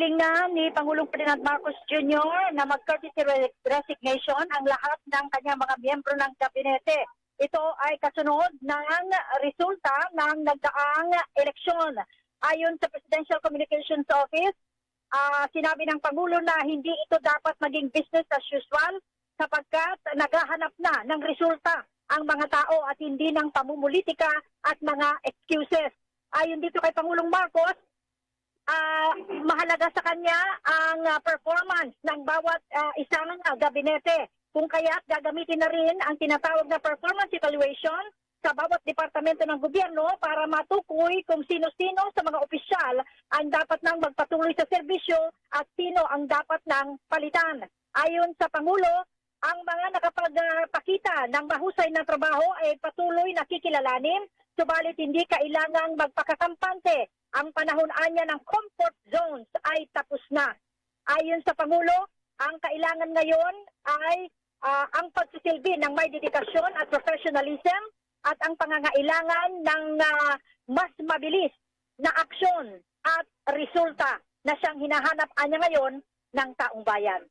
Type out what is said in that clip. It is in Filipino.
Hinihiling na ni Pangulong Ferdinand Marcos Jr. na mag-courtesy re- resignation ang lahat ng kanyang mga miyembro ng gabinete. Ito ay kasunod ng resulta ng nagdaang eleksyon. Ayon sa Presidential Communications Office, ah, sinabi ng Pangulo na hindi ito dapat maging business as usual sapagkat naghahanap na ng resulta ang mga tao at hindi ng pamumulitika at mga excuses. Ayon dito kay Pangulong Marcos, ah, mahalaga sa kanya ang ah, performance ng bawat ah, isang ah, gabinete. Kung kaya't gagamitin na rin ang tinatawag na performance evaluation sa bawat departamento ng gobyerno para matukoy kung sino-sino sa mga opisyal ang dapat nang magpatuloy sa serbisyo at sino ang dapat nang palitan. Ayon sa Pangulo, ang mga nakapagpakita ng mahusay na trabaho ay patuloy na kikilalanin, subalit hindi kailangang magpakakampante. Ang panahon anya ng comfort zones ay tapos na. Ayon sa Pangulo, ang kailangan ngayon ay ah, ang pagsisilbi ng may dedikasyon at professionalism at ang pangangailangan ng ah, mas mabilis na aksyon at resulta na siyang hinahanap anya ngayon ng taong bayan.